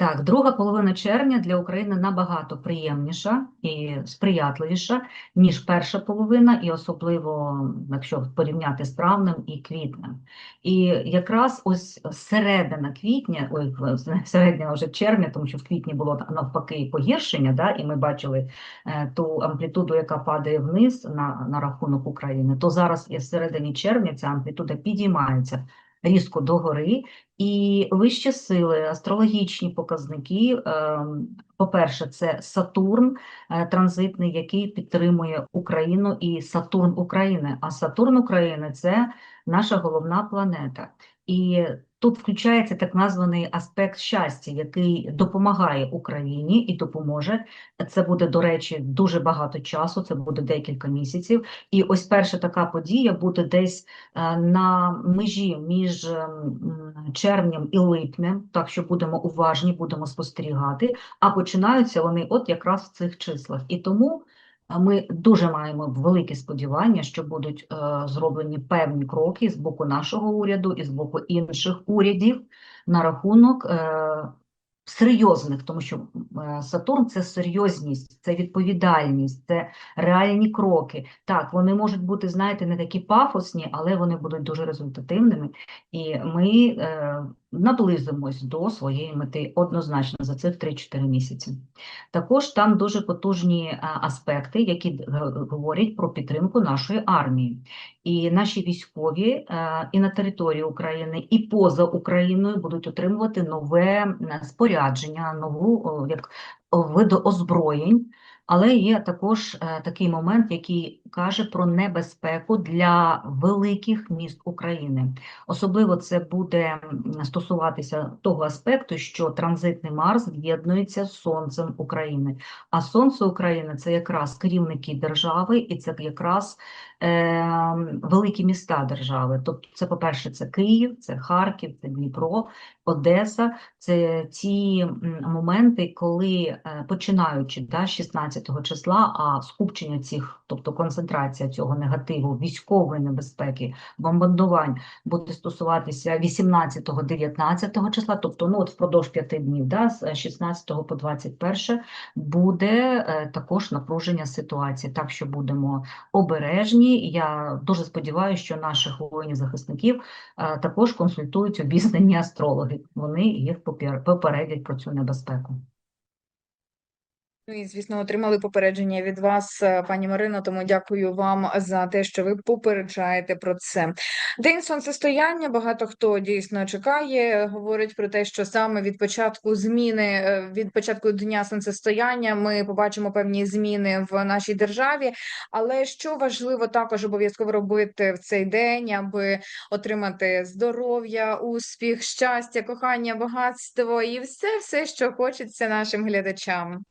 Так, друга половина червня для України набагато приємніша і сприятливіша, ніж перша половина, і особливо, якщо порівняти з травнем і квітнем. І якраз ось середина квітня, ой, середина вже червня, тому що в квітні було навпаки погіршення, да, і ми бачили е, ту амплітуду, яка падає вниз на, на рахунок України, то зараз і в середині червня ця амплітуда підіймається різко догори, і вищі сили, астрологічні показники. ем, По-перше, це Сатурн е, транзитний, який підтримує Україну і Сатурн України. А Сатурн України це наша головна планета. І тут включається так названий аспект щастя, який допомагає Україні і допоможе. Це буде, до речі, дуже багато часу, це буде декілька місяців. І ось перша така подія буде десь е, на межі між червнем і липнем, так що будемо уважні, будемо спостерігати. А починаються вони от якраз в цих числах. І тому ми дуже маємо великі сподівання, що будуть е, зроблені певні кроки з боку нашого уряду і з боку інших урядів на рахунок е, серйозних, тому що е, Сатурн це серйозність, це відповідальність, це реальні кроки. Так, вони можуть бути, знаєте, не такі пафосні, але вони будуть дуже результативними, і ми наблизимось до своєї мети однозначно за цих 3-4 місяці. Також там дуже потужні е, аспекти, які е, говорять про підтримку нашої армії. І наші військові е, і на території України, і поза Україною будуть отримувати нове спорядження, нову як вид озброєнь. Але є також такий момент, який каже про небезпеку для великих міст України. Особливо це буде стосуватися того аспекту, що транзитний Марс з'єднується з Сонцем України. А Сонце України це якраз керівники держави, і це якраз е, великі міста держави. Тобто, це, по-перше, це Київ, це Харків, це Дніпро, Одеса. Це ті моменти, коли е, починаючи да, з 16 числа, а скупчення цих, тобто концентрація цього негативу, військової небезпеки, бомбардувань буде стосуватися 18-19 числа, тобто ну, от впродовж п'яти днів, да, з 16 по 21 буде е, також напруження ситуації. Так що будемо обережні. Я дуже сподіваюся, що наших воїнів-захисників е, також консультують обізнані астрологи. Вони їх попер- попередять про цю небезпеку. Ну і, звісно, отримали попередження від вас, е, пані Марино, тому дякую вам за те, що ви попереджаєте про це. День сонцестояння багато хто дійсно чекає, говорить про те, що саме від початку зміни, е, від початку дня сонцестояння ми побачимо певні зміни в нашій державі. Але що важливо також обов'язково робити в цей день, аби отримати здоров'я, успіх, щастя, кохання, багатство і все, все, що хочеться нашим глядачам.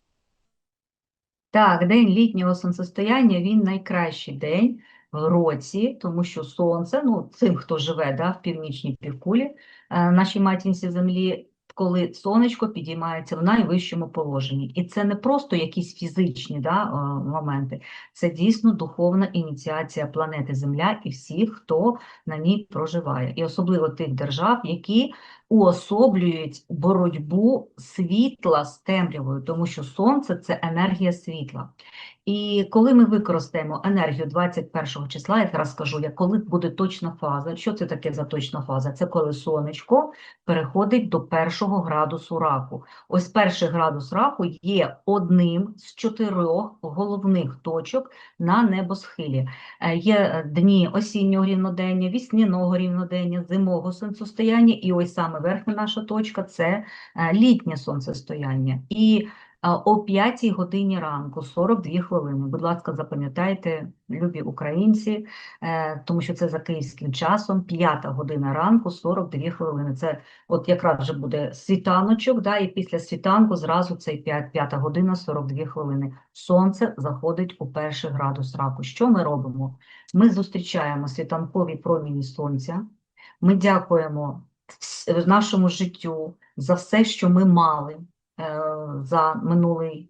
Так, день літнього сонцестояння він найкращий день в році, тому що сонце, ну цим, хто живе да, в північній півкулі, е, нашій матінці землі, коли сонечко підіймається в найвищому положенні. І це не просто якісь фізичні да, моменти, це дійсно духовна ініціація планети Земля і всіх, хто на ній проживає. І особливо тих держав, які уособлюють боротьбу світла з темрявою, тому що сонце це енергія світла. І коли ми використаємо енергію 21 числа, я зараз скажу, як коли буде точна фаза. Що це таке за точна фаза? Це коли сонечко переходить до першого градусу раку. Ось перший градус раку є одним з чотирьох головних точок на небосхилі. Е, Є дні осіннього рівнодення, вісняного рівнодення, зимового сонцестояння, і ось саме верхня наша точка це е, літнє сонцестояння. І е, о 5 годині ранку, 42 хвилини. Будь ласка, запам'ятайте, любі українці, е, тому що це за київським часом, 5 година ранку, 42 хвилини. Це от якраз вже буде світаночок, да, і після світанку зразу цей 5, 5 година, 42 хвилини. Сонце заходить у перший градус раку. Що ми робимо? Ми зустрічаємо світанкові проміні сонця, ми дякуємо нашому життю за все, що ми мали е, за минулий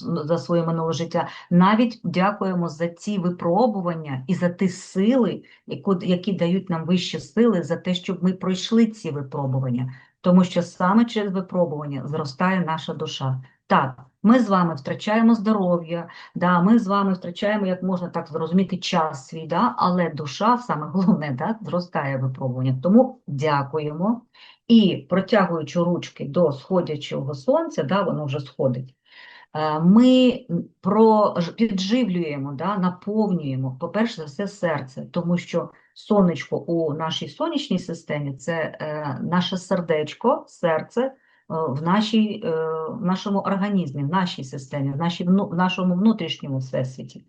за своє минуле життя. Навіть дякуємо за ці випробування і за ті сили, які дають нам вищі сили, за те, щоб ми пройшли ці випробування. тому що саме через випробування зростає наша душа. Так, ми з вами втрачаємо здоров'я, да, ми з вами втрачаємо, як можна так зрозуміти, час свій, да, але душа, саме головне, да, зростає випробування. Тому дякуємо. І протягуючи ручки до сходячого сонця, да, воно вже сходить, е, ми підживлюємо, да, наповнюємо, по-перше, за все серце, тому що сонечко у нашій сонячній системі це е, наше сердечко, серце в, нашій, е, в нашому організмі, в нашій системі, в, нашій, в нашому внутрішньому всесвіті.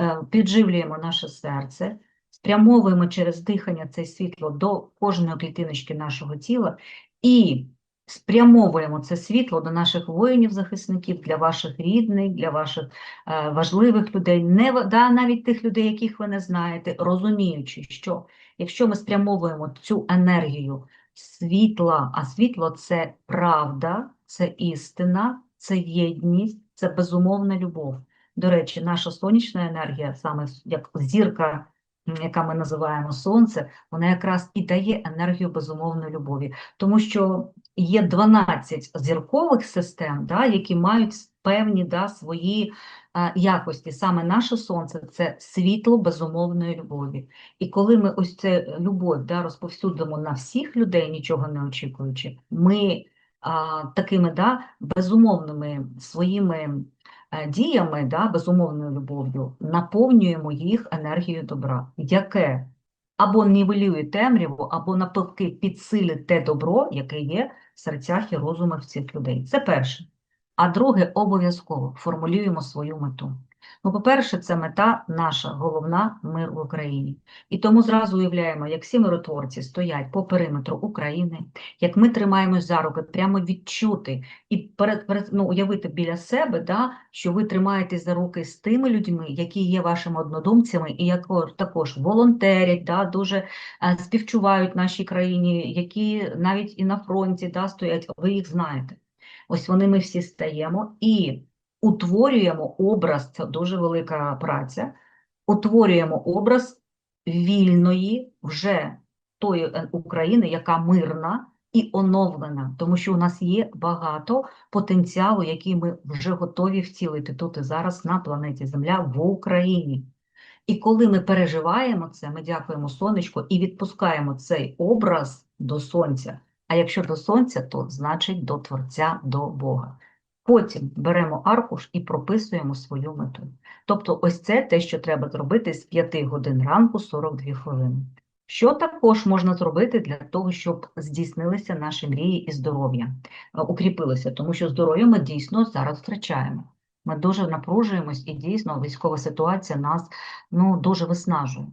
Е, підживлюємо наше серце, спрямовуємо через дихання це світло до кожної клітиночки нашого тіла і спрямовуємо це світло до наших воїнів-захисників, для ваших рідних, для ваших е, важливих людей, не, да, навіть тих людей, яких ви не знаєте, розуміючи, що якщо ми спрямовуємо цю енергію світла, а світло це правда, це істина, це єдність, це безумовна любов. До речі, наша сонячна енергія, саме як зірка, яка ми називаємо сонце, вона якраз і дає енергію безумовної любові, тому що є 12 зіркових систем, да, які мають певні да, свої е, якості. Саме наше сонце це світло безумовної любові. І коли ми ось це любов да, розповсюдимо на всіх людей, нічого не очікуючи, ми а, такими да, безумовними своїми е, діями, да, безумовною любов'ю, наповнюємо їх енергією добра, яке або нівелює темряву, або навпаки підсилить те добро, яке є в серцях і розумах цих людей. Це перше. А друге, обов'язково формулюємо свою мету. Ну, по-перше, це мета наша головна мир в Україні. І тому зразу уявляємо, як всі миротворці стоять по периметру України, як ми тримаємось за руки, прямо відчути і перед, перед ну, уявити біля себе, да, що ви тримаєтесь за руки з тими людьми, які є вашими однодумцями, і яко, також волонтерять, да, дуже е, співчувають нашій країні, які навіть і на фронті да, стоять, ви їх знаєте. Ось вони ми всі стаємо і утворюємо образ, це дуже велика праця, утворюємо образ вільної вже тої е, України, яка мирна і оновлена, тому що у нас є багато потенціалу, який ми вже готові втілити тут і зараз на планеті Земля в Україні. І коли ми переживаємо це, ми дякуємо сонечку і відпускаємо цей образ до сонця. А якщо до сонця, то значить до Творця, до Бога. Потім беремо аркуш і прописуємо свою мету. Тобто, ось це те, що треба зробити з 5 годин ранку 42 хвилини. Що також можна зробити для того, щоб здійснилися наші мрії і здоров'я, е, укріпилося, тому що здоров'я ми дійсно зараз втрачаємо. Ми дуже напружуємось і дійсно військова ситуація нас ну, дуже виснажує.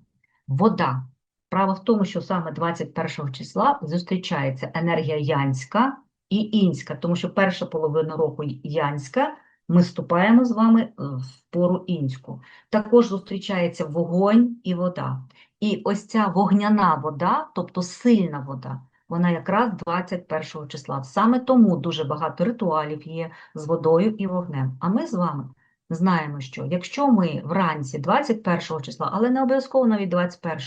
Вода. Справа в тому, що саме 21 числа зустрічається енергія янська і інська, тому що перша половина року янська, ми вступаємо з вами е, в пору інську. Також зустрічається вогонь і вода. І ось ця вогняна вода, тобто сильна вода, вона якраз 21 числа. Саме тому дуже багато ритуалів є з водою і вогнем. А ми з вами знаємо, що якщо ми вранці 21 числа, але не обов'язково навіть 21,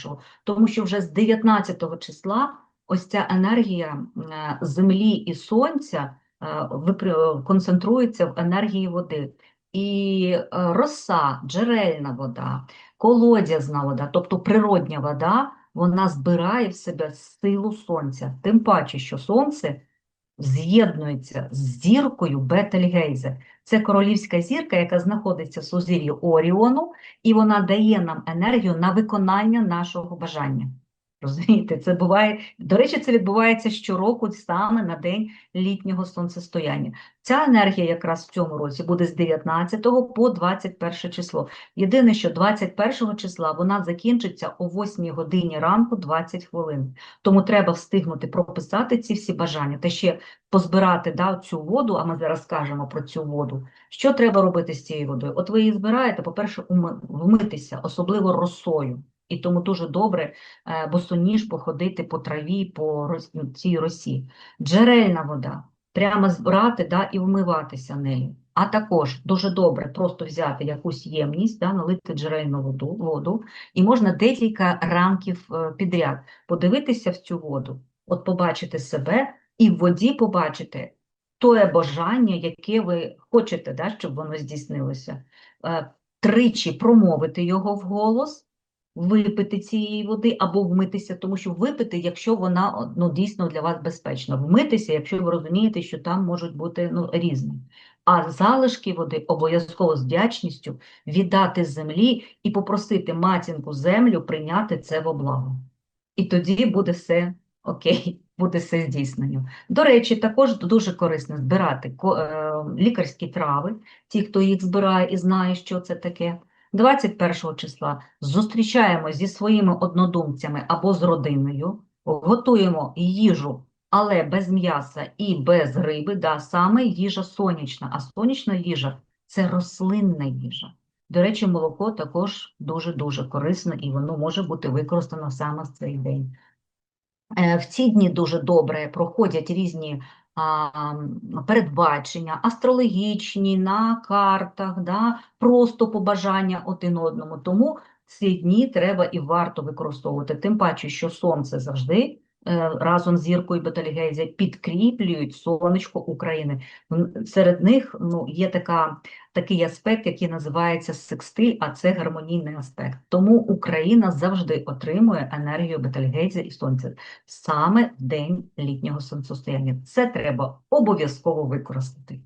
тому що вже з 19 числа ось ця енергія е, землі і сонця е, концентрується в енергії води. І е, роса, джерельна вода, колодязна вода, тобто природня вода, вона збирає в себе силу сонця. Тим паче, що сонце з'єднується з зіркою Бетельгейзе. Це королівська зірка, яка знаходиться в сузір'ї Оріону, і вона дає нам енергію на виконання нашого бажання. Розумієте, це буває, до речі, це відбувається щороку саме на день літнього сонцестояння. Ця енергія якраз в цьому році буде з 19 по 21 число. Єдине, що 21 числа вона закінчиться о 8 годині ранку 20 хвилин. Тому треба встигнути прописати ці всі бажання та ще позбирати да, цю воду, а ми зараз скажемо про цю воду. Що треба робити з цією водою? От ви її збираєте, по-перше, вмитися, особливо росою. І тому дуже добре е, босоніж походити по траві, по ну, цій росі. Джерельна вода, прямо збирати да, і вмиватися нею. А також дуже добре просто взяти якусь ємність, да, налити джерельну воду, воду, і можна декілька ранків е, підряд подивитися в цю воду, от побачити себе і в воді побачите те бажання, яке ви хочете, да, щоб воно здійснилося. Е, Тричі промовити його вголос, випити цієї води або вмитися, тому що випити, якщо вона ну, дійсно для вас безпечна. Вмитися, якщо ви розумієте, що там можуть бути ну, різні. А залишки води обов'язково з вдячністю віддати землі і попросити матінку землю прийняти це в облагу. І тоді буде все окей, буде все здійснено. До речі, також дуже корисно збирати е, лікарські трави, ті, хто їх збирає і знає, що це таке. 21 числа зустрічаємо зі своїми однодумцями або з родиною, готуємо їжу, але без м'яса і без риби, да, саме їжа сонячна, а сонячна їжа це рослинна їжа. До речі, молоко також дуже-дуже корисне і воно може бути використано саме в цей день. Е, В ці дні дуже добре проходять різні передбачення, астрологічні, на картах, да, просто побажання один одному. Тому ці дні треба і варто використовувати. Тим паче, що сонце завжди е, разом з зіркою Бетельгейзя підкріплюють сонечко України. Серед них ну, є така, такий аспект, який називається секстиль, а це гармонійний аспект. Тому Україна завжди отримує енергію Бетельгейза і сонця саме в день літнього сонцестояння. Це треба обов'язково використати.